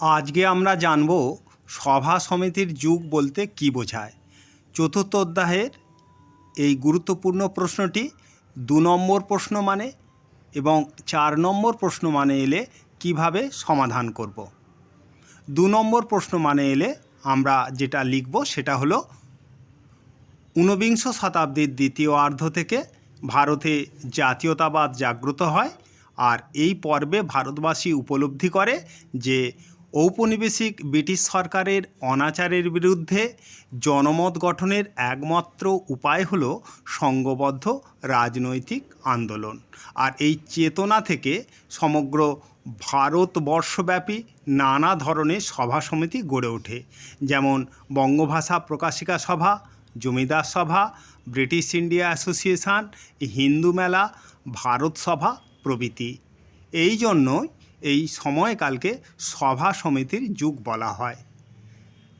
আজকে আমরা জানব সভা সমিতির যুগ বলতে কী বোঝায়। চতুর্থ অধ্যায়ের এই গুরুত্বপূর্ণ প্রশ্নটি দু নম্বর প্রশ্ন মানে এবং চার নম্বর প্রশ্ন মানে এলে কীভাবে সমাধান করব। দু নম্বর প্রশ্ন মানে এলে আমরা যেটা লিখব সেটা হলো, ঊনবিংশ শতাব্দীর দ্বিতীয় অর্ধ থেকে ভারতে জাতীয়তাবাদ জাগ্রত হয় আর এই পর্বে ভারতবাসী উপলব্ধি করে যে ঔপনিবেশিক ব্রিটিশ সরকারের অনাচারের বিরুদ্ধে জনমত গঠনের একমাত্র উপায় হল সংঘবদ্ধ রাজনৈতিক আন্দোলন। আর এই চেতনা থেকে সমগ্র ভারতবর্ষব্যাপী নানা ধরনের সভা সমিতি গড়ে ওঠে। যেমন বঙ্গভাষা প্রকাশিকা সভা, জমিদার সভা, ব্রিটিশ ইন্ডিয়া অ্যাসোসিয়েশন, হিন্দু মেলা, ভারত সভা প্রভৃতি। এই জন্যই এই সময়কালকে সভা সমিতির যুগ বলা হয়।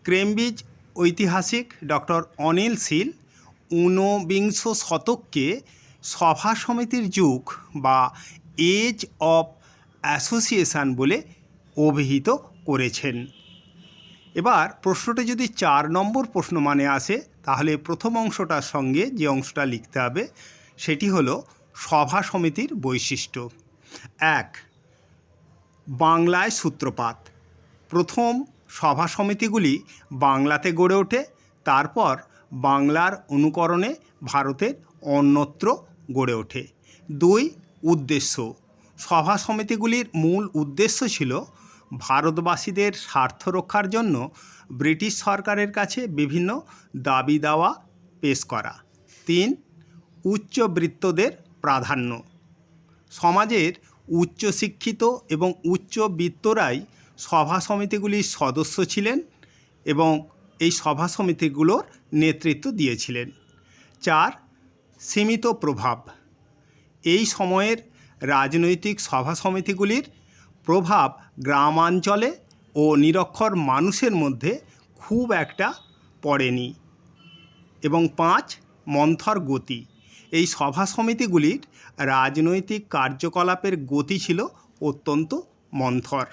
ক্রেমব্রিজ ঐতিহাসিক ডক্টর অনিল শীল ঊনবিংশ শতককে সভা সমিতির যুগ বা এজ অফ অ্যাসোসিয়েশন বলে অভিহিত করেছেন। এবার প্রশ্নটা যদি চার নম্বর প্রশ্ন মানে আসে, তাহলে প্রথম অংশটার সঙ্গে যে অংশটা লিখতে হবে, সেটি হলো সভা সমিতির বৈশিষ্ট্য। এক বাংলায় সূত্রপাত। প্রথম সভা সমিতিগুলি বাংলাতে গড়ে ওঠে, তারপর বাংলার অনুকরণে ভারতের অন্যত্র গড়ে ওঠে। দুই উদ্দেশ্য। সভা সমিতিগুলির মূল উদ্দেশ্য ছিল ভারতবাসীদের স্বার্থ রক্ষার জন্য ব্রিটিশ সরকারের কাছে বিভিন্ন দাবি দাওয়া পেশ করা। তিন, উচ্চবৃত্তদের প্রাধান্য। সমাজের উচ্চশিক্ষিত এবং উচ্চ উচ্চবিত্তরাই সভা সমিতিগুলির সদস্য ছিলেন এবং এই সভা সমিতিগুলোর নেতৃত্ব দিয়েছিলেন। চার, সীমিত প্রভাব। এই সময়ের রাজনৈতিক সভা সমিতিগুলির প্রভাব গ্রামাঞ্চলে ও নিরক্ষর মানুষের মধ্যে খুব একটা পড়েনি। এবং পাঁচ, মন্থর গতি। এই সভা সমিতিগুলির রাজনৈতিক কার্যকলাপের গতি ছিল অত্যন্ত মন্থর।